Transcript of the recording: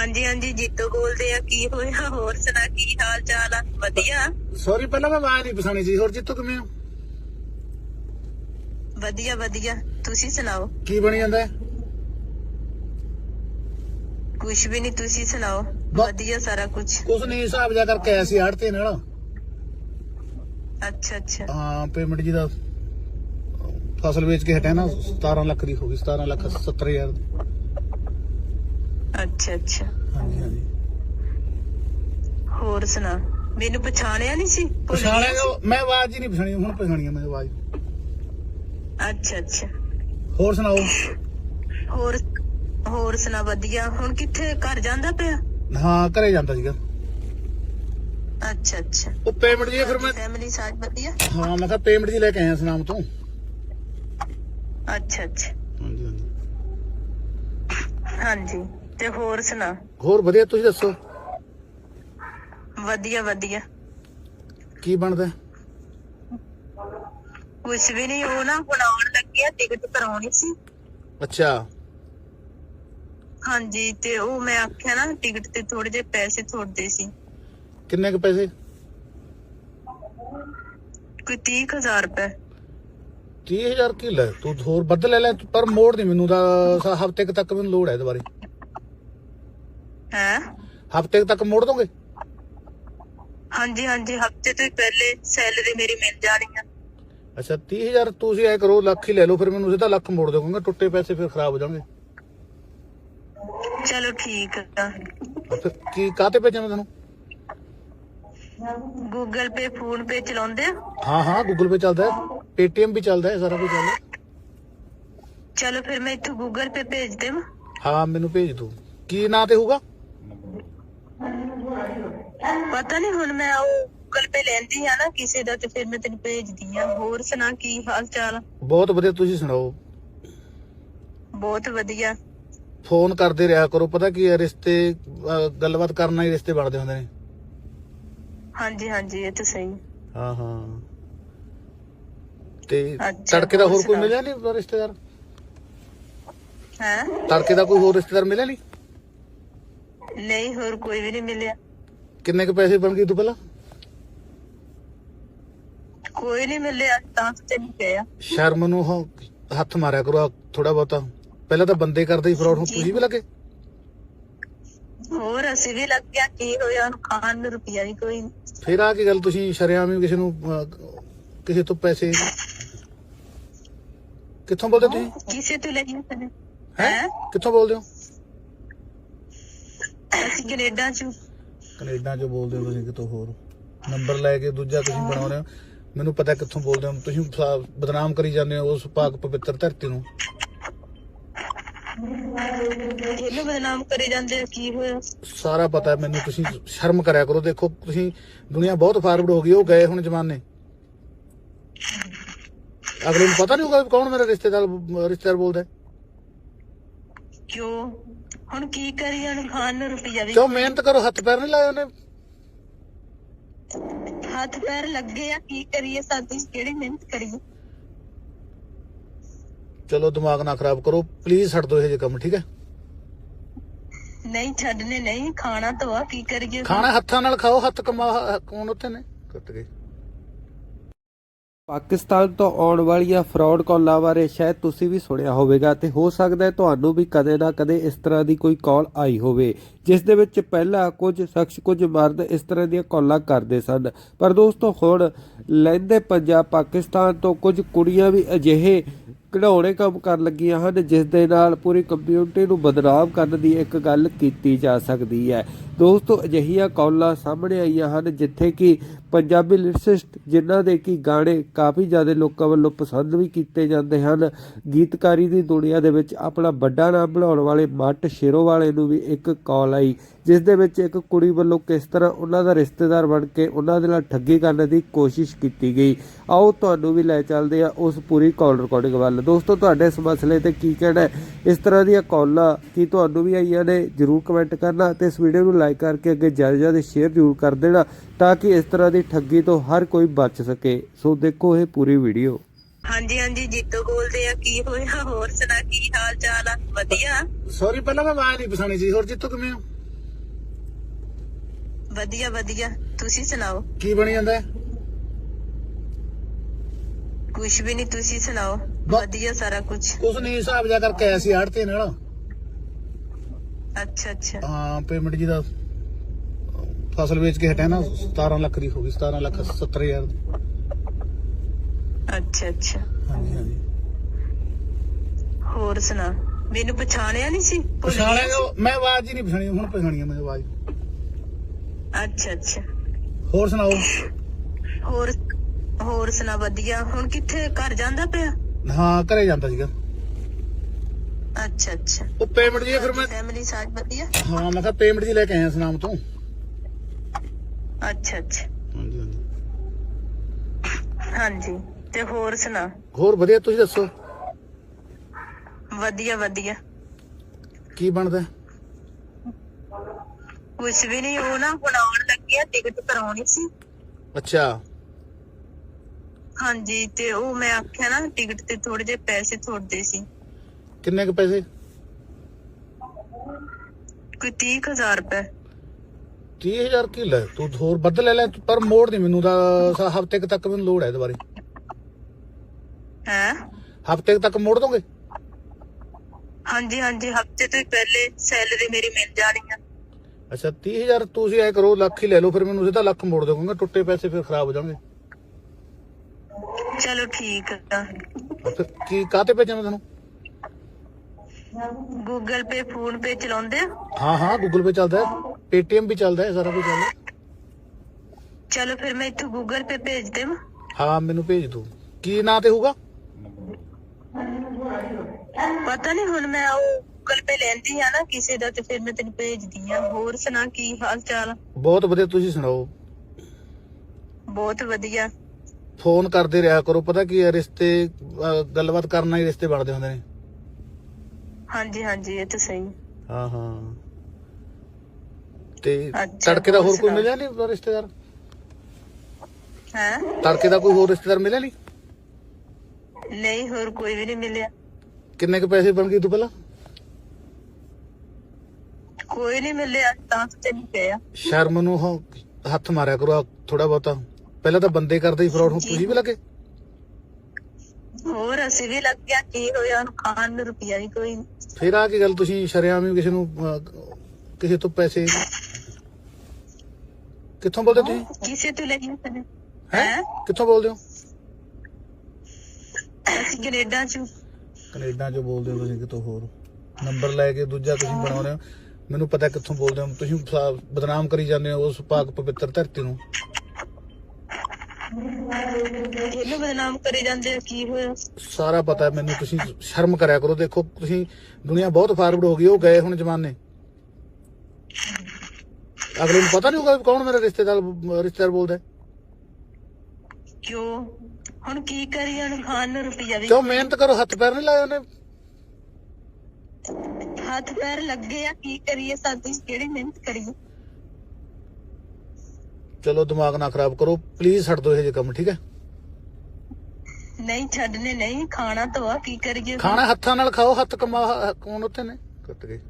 ਹਾਂਜੀ ਹਾਂਜੀ ਜੀਤੋ ਬੋਲਦੇ ਆ ਕੀ ਹੋਇਆ? ਹੋਰ ਸੁਣਾ ਕੀ ਹਾਲ ਚਾਲ ਆ? ਵਧੀਆ। ਸੌਰੀ ਪਹਿਲਾਂ ਮੈਂ ਆਵਾਜ਼ ਨਹੀਂ ਪਛਾਣੀ ਸੀ। ਹੋਰ ਜਿੱਤੋ ਕਿਵੇਂ ਹੋ? ਵਧੀਆ ਵਧੀਆ। ਤੁਸੀਂ ਸੁਣਾਓ? ਕੀ ਬਣੀ ਜਾਂਦਾ? ਹੈ? ਕੁਝ ਵੀ ਨਹੀਂ ਤੁਸੀਂ ਸੁਣਾਓ? ਵਧੀਆ ਸਾਰਾ ਕੁਝ ਕੁਛ ਨਹੀਂ ਹਿਸਾਬ ਜਾ ਕਰਕੇ ਆਇਆ ਸੀ ਆੜਤੇ ਨਾਲ। ਅੱਛਾ ਅੱਛਾ। ਹਾਂ ਪੇਮੈਂਟ ਜੀ ਦਾ ਫਸਲ ਵੇਚ ਕੇ ਹਟਿਆ ਨਾ 17 ਲੱਖ ਦੀ ਹੋ ਗਈ 17 ਲੱਖ 70 ਹਜ਼ਾਰ ਦੀ। ਅੱਛਾ ਅੱਛਾ। ਹਾਂਜੀ ਹਾਂਜੀ। ਹੋਰ ਸੁਣਾ ਮੈਨੂੰ ਪਛਾਣਿਆ ਨਹੀਂ ਸੀ? ਭੁੱਲ ਪਛਾਣਿਆ ਮੈਂ ਆਵਾਜ਼ ਹੀ ਨਹੀਂ ਪਛਾਣੀ ਹੁਣ ਪਛਾਣੀ ਆ ਮੈਂ ਆਵਾਜ਼? ਅੱਛਾ ਅੱਛਾ। ਹੋਰ ਸੁਣਾਓ? ਹੋਰ ਹੋਰ ਸੁਣਾ ਵਧੀਆ। ਹੁਣ ਕਿੱਥੇ ਘਰ ਜਾਂਦਾ ਪਿਆ? ਹਾਂ ਘਰੇ ਜਾਂਦਾ ਸੀਗਾ। ਅੱਛਾ ਅੱਛਾ। ਉਹ ਪੇਮੈਂਟ ਜੀ ਫਿਰ ਮੈਂ ਫੈਮਿਲੀ ਸਾਜ ਵਧੀਆ? ਹਾਂ ਮੈਂ ਕਿਹਾ ਪੇਮੈਂਟ ਜੀ ਲੈ ਕੇ ਆਇਆ ਸੁਨਾਮ ਤੋਂ। ਅੱਛਾ ਅੱਛਾ। ਹਾਂਜੀ ਹਾਂਜੀ। ਹਾਂਜੀ। ਤੇ ਹੋਰ ਸੁਣਾ। ਹੋਰ ਵਧੀਆ ਤੁਸੀਂ ਦੱਸੋ? ਵਧੀਆ ਵਧੀਆ। ਕੀ ਬਣਦਾ? ਕੁਛ ਵੀ ਨਹੀਂ ਉਹ ਨਾ ਹੁਣ ਆਉਣ ਲੱਗੇ ਆ ਟਿਕਟ ਕਰਾਉਣੀ ਸੀ। ਅੱਛਾ। ਹਾਂਜੀ ਤੇ ਉਹ ਮੈਂ ਆਖਿਆ ਨਾ ਟਿਕਟ ਤੇ ਥੋੜੇ ਜਿਹੇ ਪੈਸੇ ਥੋੜਦੇ ਸੀ। ਕਿੰਨੇ ਕੁ ਪੈਸੇ? ਕੋਈ 30000 ਰੁਪਏ। 30000 ਕੀ ਲੈ? ਤੂੰ ਹੋਰ ਵੱਧ ਲੈ ਲੈ ਪਰ ਮੋੜ ਨਹੀਂ ਮੈਨੂੰ ਦਾ ਹਫ਼ਤੇ ਤੱਕ ਮੈਨੂੰ ਲੋੜ ਹੈ ਦੁਬਾਰੇ ਹੈ? ਹਫ਼ਤੇ ਤੱਕ ਮੋੜ ਦੋਗੇ? ਹਾਂਜੀ ਹਾਂਜੀ ਹਫ਼ਤੇ ਤੋਂ ਹੀ ਪਹਿਲੇ ਸੈਲਰੀ ਮੇਰੀ ਮਿਲ ਜਾਣੀ ਆ। ਅੱਛਾ 30000 ਤੁਸੀਂ ਐ ਕਰੋ ਲੱਖ ਹੀ ਲੈ ਲਓ ਫਿਰ ਮੈਨੂੰ ਸਿੱਧਾ ਲੱਖ ਮੋੜ ਦੋਗੇ ਟੁੱਟੇ ਪੈਸੇ ਫਿਰ ਖਰਾਬ ਹੋ ਜਾਣਗੇ। ਚਲੋ ਠੀਕ ਆ। ਫਿਰ ਕੀ ਕਾਤੇ ਭੇਜਾਂ ਮੈਂ ਤੁਹਾਨੂੰ ਗੂਗਲ ਪੇ ਫੋਨ ਪੇ ਚਲਾਉਂਦੇ ਆ? ਹਾਂ ਹਾਂ ਗੂਗਲ ਪੇ ਚੱਲਦਾ ਹੈ। ਪੇਟੀਐਮ ਵੀ ਚੱਲਦਾ ਹੈ ਸਾਰਾ ਕੁਝ ਚੱਲਦਾ ਹੈ। ਚਲੋ ਫਿਰ ਮੈਂ ਇੱਥੋਂ ਗੂਗਲ ਪੇ ਭੇਜ ਦੇਵਾਂ। ਹਾਂ ਮੈਨੂੰ ਭੇਜ ਦਿਓ ਕੀ ਨਾਂ ਤੇ ਹੋਊਗਾ? ਪਤਾ ਨਹੀਂ ਹੁਣ ਮੈਂ ਉਹ ਗੂਗਲ ਪੇ ਲੈਂਦੀ ਆ ਨਾ ਕਿਸੇ ਦਾ ਤੇ ਫਿਰ ਮੈਂ ਤੈਨੂੰ ਭੇਜਦੀ ਆ। ਹੋਰ ਸੁਣਾ ਕੀ ਹਾਲ ਚਾਲ? ਬਹੁਤ ਵਧੀਆ ਤੁਸੀਂ ਸੁਣਾਓ? ਬਹੁਤ ਵਧੀਆ। ਫੋਨ ਕਰਦੇ ਰਿਹਾ ਕਰੋ। ਪਤਾ ਕੀ ਹੈ ਰਿਸ਼ਤੇ ਅਹ, ਗੱਲਬਾਤ ਕਰਨਾ ਹੀ ਰਿਸ਼ਤੇ ਬਣਦੇ ਹੁੰਦੇ ਨੇ। ਹਾਂਜੀ ਹਾਂਜੀ ਇਹ ਤਾਂ ਸਹੀ। ਹਾਂ ਹਾਂ। ਤੇ ਅੱਛਾ, ਤੜਕੇ ਦਾ ਹੋਰ ਹੋਰ ਕੋਈ ਸੁਣਾਓ। ਮਿਲਿਆ ਨਹੀਂ ਰਿਸ਼ਤੇਦਾਰ? ਹੈ? ਤੜਕੇ ਦਾ ਕੋਈ ਹੋਰ ਰਿਸ਼ਤੇਦਾਰ ਮਿਲਿਆ ਨਹੀਂ ਨਹੀਂ ਹੋਰ ਕੋਈ ਵੀ ਨਹੀਂ ਮਿਲਿਆ। ਕਿੰਨੇ ਕੁ ਪੈਸੇ ਬਣ ਗਏ ਤੂੰ ਪਹਿਲਾਂ? ਕੋਈ ਨਹੀਂ ਮਿਲਿਆ ਤਾਂ ਤਾਂ ਤੈਨੂੰ ਕਿਹਾ ਸ਼ਰਮ ਨੂੰ ਉਹ ਹੱਥ ਮਾਰਿਆ ਕਰੋ ਥੋੜਾ ਬਹੁਤਾ। ਪਹਿਲਾਂ ਤਾਂ ਬੰਦੇ ਕਰਦੇ ਹੀ ਫਰਾਡ ਹੁਣ ਤੁਸੀਂ ਵੀ ਲੱਗੇ? ਹੋਰ ਅਸੀਂ ਵੀ ਲੱਗ ਗਿਆ ਕੀ ਹੋਇਆ ਉਹਨੂੰ ਖਾਣ ਨੂੰ ਰੁਪਿਆ ਵੀ ਕੋਈ। ਫਿਰ ਆ ਕੀ ਗੱਲ ਤੁਸੀਂ ਸ਼ਰਿਆਮ ਹੀ ਕਿਸੇ ਨੂੰ ਅਹ, ਕਿਸੇ ਤੋਂ ਪੈਸੇ। ਕਿੱਥੋਂ ਬੋਲਦੇ ਤੁਸੀਂ? ਕਿਸੇ ਤੋਂ ਲਈ ਤਨੇ। ਹੈ? ਕਿੱਥੋਂ ਬੋਲਦੇ ਹੋ? ਅਸੀਂ ਕੈਨੇਡਾ ਚ। ਕੈਨੇਡਾ ਚੋਂ ਬੋਲਦੇ ਹੋ ਤੁਸੀਂ ਕਿਤੋਂ ਹੋਰ? ਨੰਬਰ ਲੈ ਕੇ ਦੂਜਾ ਤੁਸੀਂ ਬਣਾਉਂਦੇ ਹੋ। ਮੈਨੂੰ ਪਤਾ ਕਿੱਥੋਂ ਬੋਲਦੇ ਹੋ। ਤੁਸੀਂ ਬਦਨਾਮ ਕਰੀ ਜਾਂਦੇ ਹੋ ਉਸ ਪਾਕ ਪਵਿੱਤਰ ਧਰਤੀ ਨੂੰ। ਇਹਨੂੰ ਬਦਨਾਮ ਕਰੇ ਜਾਂਦੇ ਆ, ਕੀ ਹੋਇਆ? ਸਾਰਾ ਪਤਾ ਮੈਨੂੰ ਤੁਸੀਂ ਸ਼ਰਮ ਕਰਿਆ ਕਰੋ। ਦੇਖੋ ਤੁਸੀਂ ਦੁਨੀਆ ਬਹੁਤ ਫਾਰਵਰਡ ਹੋ ਗਈ ਉਹ ਗਏ ਹੁਣ ਜ਼ਮਾਨੇ। ਅਗਲੇ ਨੂੰ ਪਤਾ ਨਹੀਂ ਹੋਗਾ ਕੌਣ ਮੇਰਾ ਰਿਸ਼ਤੇਦਾਰ ਰਿਸ਼ਤੇਦਾਰ ਬੋਲਦਾ। ਕਿਉਂ? ਹੁਣ ਕੀ ਕਰੀਏ ਉਹਨੂੰ ਖਾਣ ਨੂੰ ਰੁਪਿਆ ਵੀ ਕਿਉਂ ਮਿਹਨਤ ਕਰੋ ਹੱਥ ਪੈਰ ਨਹੀਂ ਲਾਏ ਉਹਨੇ? ਹੱਥ ਪੈਰ ਲੱਗੇ ਆ ਕੀ ਕਰੀਏ ਸਾਡੀ ਕਿਹੜੀ ਮਿਹਨਤ ਕਰੀਏ? ਚਲੋ ਦਿਮਾਗ ਨਾ ਖਰਾਬ ਕਰੋ ਪਲੀਜ਼ ਛੱਡ ਦਿਓ ਇਹ ਜਿਹੇ ਕੰਮ ਠੀਕ ਹੈ? ਨਹੀਂ ਛੱਡਨੇ ਨਹੀਂ ਖਾਣਾ ਤਾਂ ਆ ਕੀ ਕਰੀਏ? ਖਾਣਾ ਹੱਥਾਂ ਨਾਲ ਖਾਓ ਹੱਥ ਕਮਾ ਕੌਣ ਉੱਥੇ ਨੇ? ਕੱਟ ਗਏ। ਪਾਕਿਸਤਾਨ ਤੋਂ ਆਉਣ ਵਾਲੀਆਂ ਫਰਾਡ ਕਾਲਾਂ ਬਾਰੇ ਸ਼ਾਇਦ ਤੁਸੀਂ ਵੀ ਸੁਣਿਆ ਹੋਵੇਗਾ ਤੇ ਹੋ ਸਕਦਾ ਹੈ ਤੁਹਾਨੂੰ ਵੀ ਕਦੇ ਨਾ ਕਦੇ ਇਸ ਤਰ੍ਹਾਂ ਦੀ ਕੋਈ ਕਾਲ ਆਈ ਹੋਵੇ, ਜਿਸ ਦੇ ਵਿੱਚ ਪਹਿਲਾਂ ਕੁਝ ਸ਼ਖਸ ਕੁਝ ਮਰਦ ਇਸ ਤਰ੍ਹਾਂ ਦੀਆਂ ਕਾਲਾਂ ਕਰਦੇ ਸਨ। ਪਰ ਦੋਸਤੋ, ਹੁਣ ਲਹਿੰਦੇ ਪੰਜਾਬ ਪਾਕਿਸਤਾਨ ਤੋਂ ਕੁਝ ਕੁੜੀਆਂ ਵੀ ਅਜਿਹੇ ਘਿਨਾਉਣੇ ਕੰਮ ਕਰਨ ਲੱਗੀਆਂ ਹਨ, ਜਿਸ ਦੇ ਨਾਲ ਪੂਰੀ ਕਮਿਊਨਿਟੀ ਨੂੰ ਬਦਨਾਮ ਕਰਨ ਦੀ ਇੱਕ ਗੱਲ ਕੀਤੀ ਜਾ ਸਕਦੀ ਹੈ। ਦੋਸਤੋ, ਅਜਿਹੀਆਂ ਕਾਲਾਂ ਸਾਹਮਣੇ ਆਈਆਂ ਹਨ ਜਿੱਥੇ ਕਿ ਪੰਜਾਬੀ ਲਿਰਿਸਟ ਜਿਨ੍ਹਾਂ ਦੇ ਕਿ ਗਾਣੇ ਕਾਫੀ ਜ਼ਿਆਦਾ ਲੋਕਾਂ ਵੱਲੋਂ ਪਸੰਦ ਵੀ ਕੀਤੇ ਜਾਂਦੇ ਹਨ। ਗੀਤਕਾਰੀ ਦੀ ਦੁਨੀਆ ਦੇ ਵਿੱਚ ਆਪਣਾ ਵੱਡਾ ਨਾਮ ਬਣਾਉਣ ਵਾਲੇ ਮੱਟ ਸ਼ੇਰੋ ਵਾਲੇ ਨੂੰ ਵੀ ਇੱਕ ਕਾਲ ਆਈ, ਜਿਸ ਦੇ ਵਿੱਚ ਇੱਕ ਕੁੜੀ ਵੱਲੋਂ ਕਿਸ ਤਰ੍ਹਾਂ ਉਹਨਾਂ ਦਾ ਰਿਸ਼ਤੇਦਾਰ ਬਣ ਕੇ ਉਹਨਾਂ ਦੇ ਨਾਲ ਠੱਗੀ ਕਰਨ ਦੀ ਕੋਸ਼ਿਸ਼ ਕੀਤੀ ਗਈ। ਆਓ ਤੁਹਾਨੂੰ ਵੀ ਲੈ ਚੱਲਦੇ ਆ ਉਸ ਪੂਰੀ ਕਾਲ ਰਿਕਾਰਡਿੰਗ ਵੱਲ। ਦੋਸਤੋ, ਤੁਹਾਡੇ ਇਸ ਮਸਲੇ ਤੇ ਕੀ ਕਹਿਣਾ ਹੈ? ਇਸ ਤਰ੍ਹਾਂ ਦੀਆਂ ਕਾਲਾਂ ਕੀ ਤੁਹਾਨੂੰ ਵੀ ਆਈਆਂ ਨੇ? ਜਰੂਰ ਕਮੈਂਟ ਕਰਨਾ ਤੇ ਇਸ ਵੀਡੀਓ ਨੂੰ ਲਾਈਕ ਕਰਕੇ ਅੱਗੇ ਜ਼ਿਆਦਾ ਜ਼ਿਆਦਾ ਸ਼ੇਅਰ ਜਰੂਰ ਕਰ ਦੇਣਾ ਤਾਂ ਕਿ ਇਸ ਤਰ੍ਹਾਂ ਦੀ ਠੱਗੀ ਤੋਂ ਹਰ ਕੋਈ ਬਚ ਸਕੇ। ਸੋ ਦੇਖੋ ਇਹ ਪੂਰੀ ਵੀਡੀਓ। ਹਾਂਜੀ ਹਾਂਜੀ ਜੀਤੋ ਬੋਲਦੇ ਆ ਕੀ ਹੋਇਆ? ਹੋਰ ਸੁਣਾ ਕੀ ਹਾਲ ਚਾਲ ਆ? ਵਧੀਆ। ਸੌਰੀ ਪਹਿਲਾਂ ਮੈਂ ਆਵਾਜ਼ ਨਹੀਂ ਪਛਾਣੀ ਸੀ ਹੋਰ ਜਿੱਤੋਂ ਕਿਵੇਂ ਹੋ? ਵਧੀਆ ਵਧੀਆ। ਤੁਸੀਂ ਸੁਣਾਓ? ਕੀ ਬਣੀ ਜਾਂਦਾ? ਹੈ? ਕੁਝ ਵੀ ਨਹੀਂ ਤੁਸੀਂ ਸੁਣਾਓ? ਵਧੀਆ ਸਾਰਾ ਕੁਝ ਕੁਛ ਨਹੀਂ ਹਿਸਾਬ ਜਾ ਕਰਕੇ ਆਇਆ ਸੀ ਆੜਤੇ ਨਾਲ। ਅੱਛਾ ਅੱਛਾ। ਹਾਂ ਪੇਮੈਂਟ ਜੀ ਦਾ ਫਸਲ ਵੇਚ ਕੇ ਹਟਿਆ ਨਾ 17 ਲੱਖ ਦੀ ਹੋ ਗਈ 17 ਲੱਖ 70 ਹਜ਼ਾਰ। ਦੀ। ਅੱਛਾ ਅੱਛਾ। ਹਾਂਜੀ ਹਾਂਜੀ। ਹੋਰ ਸੁਣਾ ਮੈਨੂੰ ਪਛਾਣਿਆ ਨਹੀਂ ਸੀ ਭੁੱਲ ਪਛਾਣਿਆ ਮੈਂ ਆਵਾਜ਼ ਹੀ ਨਹੀਂ ਪਛਾਣੀ ਹੁਣ ਪਛਾਣੀ ਆ ਮੈਂ ਆਵਾਜ਼? ਅੱਛਾ ਅੱਛਾ। ਹੋਰ ਸੁਣਾਓ? ਹੋਰ ਹੋਰ ਸੁਣਾ ਵਧੀਆ। ਹੁਣ ਕਿੱਥੇ ਘਰ ਜਾਂਦਾ ਪਿਆ? ਹਾਂ ਘਰੇ ਜਾਂਦਾ ਸੀਗਾ। ਅੱਛਾ ਅੱਛਾ। ਉਹ ਪੇਮੈਂਟ ਜੀ ਫਿਰ ਮੈਂ ਫੈਮਿਲੀ ਸਾਜ ਵਧੀਆ? ਹਾਂ ਮੈਂ ਕਿਹਾ ਪੇਮੈਂਟ ਜੀ ਲੈ ਕੇ ਆਇਆ ਸੁਨਾਮ ਤੋਂ। ਅੱਛਾ ਅੱਛਾ। ਹਾਂਜੀ ਹਾਂਜੀ। ਹਾਂਜੀ ਤੇ ਹੋਰ ਸੁਣਾ? ਹੋਰ ਵਧੀਆ ਤੁਸੀਂ ਦੱਸੋ? ਵਧੀਆ ਵਧੀਆ। ਕੀ ਬਣਦਾ? ਕੁਝ ਵੀ ਨਹੀਂ ਉਹ ਨਾ ਹੁਣ ਆਉਣ ਲੱਗੀ ਆ ਟਿਕਟ ਕਰਾਉਣੀ ਸੀ। ਅੱਛਾ। ਹਾਂਜੀ ਤੇ ਉਹ ਮੈਂ ਆਖਿਆ ਨਾ ਟਿਕਟ ਤੇ ਥੋੜੇ ਜਿਹੇ ਪੈਸੇ ਥੋੜਦੇ ਸੀ। ਕਿੰਨੇ ਕੁ ਪੈਸੇ? ਕੋਈ 30000 ਰੁਪਏ। 30000 ਕੀ ਲੈ? ਤੂੰ ਹੋਰ ਵੱਧ ਲੈ ਲੈ ਪਰ ਮੋੜ ਨਹੀਂ ਮੈਨੂੰ ਦਾ ਹਫ਼ਤੇ ਤੱਕ ਮੈਨੂੰ ਲੋੜ ਹੈ ਦੁਬਾਰੇ। ਹੈ? ਹਫ਼ਤੇ ਤੱਕ ਮੋੜ ਦੋਗੇ? ਹਾਂਜੀ ਹਾਂਜੀ ਹਫ਼ਤੇ ਤੋਂ ਹੀ ਪਹਿਲੇ ਸੈਲਰੀ ਮੇਰੀ ਮਿਲ ਜਾਣੀ ਆ। ਅੱਛਾ 30000 ਤੁਸੀਂ ਐ ਕਰੋ ਲੱਖ ਹੀ ਲੈ ਲਓ ਫਿਰ ਮੈਨੂੰ ਸਿੱਧਾ ਲੱਖ ਮੋੜ ਦੋਗੇ ਟੁੱਟੇ ਪੈਸੇ ਫਿਰ ਖਰਾਬ ਹੋ ਜਾਣਗੇ। ਚਲੋ ਠੀਕ ਆ। ਆ ਫਿਰ ਕੀ ਕਾਤੇ ਭੇਜਾਂ ਮੈਂ ਤੁਹਾਨੂੰ ਗੂਗਲ ਪੇ ਫੋਨ ਪੇ ਚਲਾਉਂਦੇ ਆ? ਹਾਂ ਹਾਂ ਗੂਗਲ ਪੇ ਚੱਲਦਾ ਹੈ। ਪੇਟੀਐਮ ਵੀ ਚੱਲਦਾ ਹੈ ਸਾਰਾ ਕੁਝ ਚੱਲਦਾ। ਚਲੋ ਫਿਰ ਮੈਂ ਇੱਥੋਂ ਗੂਗਲ ਪੇ ਭੇਜ ਦੇਵਾਂ। ਹਾਂ ਮੈਨੂੰ ਭੇਜ ਦਿਓ। ਕੀ ਨਾਂ ਤੇ ਹੋਊਗਾ? ਪਤਾ ਨਹੀਂ ਹੁਣ ਮੈਂ ਉਹ ਗੂਗਲ ਪੇ ਲੈਂਦੀ ਆ ਨਾ ਕਿਸੇ ਦਾ ਤੇ ਫਿਰ ਮੈਂ ਤੈਨੂੰ ਭੇਜਦੀ ਆ। ਹੋਰ ਸੁਣਾ ਕੀ ਹਾਲ ਚਾਲ? ਬਹੁਤ ਵਧੀਆ ਤੁਸੀਂ ਸੁਣਾਓ? ਬਹੁਤ ਵਧੀਆ। ਫੋਨ ਕਰਦੇ ਰਿਹਾ ਕਰੋ। ਪਤਾ ਕੀ ਹੈ ਰਿਸ਼ਤੇ ਅਹ, ਗੱਲਬਾਤ ਕਰਨਾ ਹੀ ਰਿਸ਼ਤੇ ਬਣਦੇ ਹੁੰਦੇ ਨੇ। ਹਾਂਜੀ ਹਾਂਜੀ ਇਹ ਤਾਂ ਸਹੀ। ਹਾਂ ਹਾਂ। ਤੇ ਅੱਛਾ, ਤੜਕੇ ਦਾ ਹੋਰ ਹੋਰ ਕੋਈ ਸੁਣਾਓ। ਮਿਲਿਆ ਨਹੀਂ ਰਿਸ਼ਤੇਦਾਰ? ਹੈ? ਤੜਕੇ ਦਾ ਕੋਈ ਹੋਰ ਰਿਸ਼ਤੇਦਾਰ ਮਿਲਿਆ ਨਹੀਂ ਨਹੀਂ ਹੋਰ ਕੋਈ ਵੀ ਨਹੀਂ ਮਿਲਿਆ। ਕਿੰਨੇ ਕੁ ਪੈਸੇ ਬਣ ਗਏ ਤੂੰ ਪਹਿਲਾਂ? ਕੋਈ ਨਹੀਂ ਮਿਲਿਆ ਤਾਂ ਤਾਂ ਤੈਨੂੰ ਕਿਹਾ। ਸ਼ਰਮ ਨੂੰ ਹ- ਹੱਥ ਮਾਰਿਆ ਕਰੋ ਥੋੜਾ ਬਹੁਤਾ। ਪਹਿਲਾਂ ਤਾਂ ਬੰਦੇ ਕਰਦੇ ਹੀ ਫਰਾਡ ਹੁਣ ਤੁਸੀਂ ਵੀ ਲੱਗੇ। ਹੋਰ ਅਸੀਂ ਵੀ ਲੱਗ ਗਿਆ ਕੀ ਹੋਇਆ ਉਹਨੂੰ ਖਾਣ ਨੂੰ ਰੁਪਿਆ ਹੀ ਕੋਈ। ਫਿਰ ਆ ਕੀ ਗੱਲ ਤੁਸੀਂ ਸ਼ਰਿਆਮ ਹੀ ਕਿਸੇ ਨੂੰ ਅਹ, ਕਿਸੇ ਤੋਂ ਪੈਸੇ ਕਿੱਥੋਂ ਬੋਲਦੇ ਤੁਸੀਂ? ਕਿਸੇ ਤੋਂ ਲਈ ਤਨੇ। ਹੈ? ਹੈਂ? ਕਿੱਥੋਂ ਬੋਲਦੇ ਹੋ? ਅਸੀਂ ਕੈਨੇਡਾ ਚ। ਕੈਨੇਡਾ ਚੋਂ ਬੋਲਦੇ ਹੋ ਤੁਸੀਂ ਕਿਤੋਂ ਹੋਰ? ਨੰਬਰ ਲੈ ਕੇ ਦੂਜਾ ਤੁਸੀਂ ਬਣਾਉਂਦੇ ਹੋ। ਮੈਨੂੰ ਪਤਾ ਕਿੱਥੋਂ ਬੋਲਦੇ ਹੋ। ਤੁਸੀਂ ਬਦਨਾਮ ਕਰੀ ਜਾਂਦੇ ਹੋ ਉਸ ਪਾਕ ਪਵਿੱਤਰ ਧਰਤੀ ਨੂੰ। ਇਹਨੂੰ ਬਦਨਾਮ ਕਰੀ ਜਾਂਦੇ ਆ, ਕੀ ਹੋਇਆ? ਸਾਰਾ ਪਤਾ ਹੈ ਮੈਨੂੰ ਤੁਸੀਂ ਸ਼ਰਮ ਕਰਿਆ ਕਰੋ ਦੇਖੋ ਤੁਸੀਂ ਦੁਨੀਆ ਬਹੁਤ ਫਾਰਵਰਡ ਹੋ ਗਈ ਉਹ ਗਏ ਹੁਣ ਜ਼ਮਾਨੇ। ਅਗਲੇ ਨੂੰ ਪਤਾ ਨਹੀਂ ਹੋਊਗਾ ਵੀ ਕੌਣ ਮੇਰਾ ਰਿਸ਼ਤੇਦਾਰ ਰਿਸ਼ਤੇਦਾਰ ਬੋਲਦਾ ਹੈ। ਕਿਉਂ? ਹੁਣ ਕੀ ਕਰੀਏ ਹੁਣ ਖਾਣ ਨੂੰ ਰੁਪਿਆ ਵੀ ਕਿਉਂ ਮਿਹਨਤ ਕਰੋ ਹੱਥ ਪੈਰ ਨਹੀਂ ਲਾਏ ਉਹਨੇ? ਹੱਥ ਪੈਰ ਲੱਗੇ ਆ ਕੀ ਕਰੀਏ ਸਾਡੀ ਕਿਹੜੀ ਮਿਹਨਤ ਕਰੀਏ? ਚਲੋ ਦਿਮਾਗ ਨਾ ਖਰਾਬ ਕਰੋ ਪਲੀਜ਼ ਛੱਡ ਦਿਓ ਇਹ ਜਿਹੇ ਕੰਮ ਠੀਕ ਹੈ? ਨਹੀਂ ਛੱਡਨੇ ਨਹੀਂ ਖਾਣਾ ਤਾਂ ਆ ਕੀ ਕਰੀਏ? ਖਾਣਾ ਹੱਥਾਂ ਨਾਲ ਖਾਓ ਹੱਥ ਕਮਾ ਕੌਣ ਉੱਥੇ ਨੇ? ਕੱਟ ਗਏ।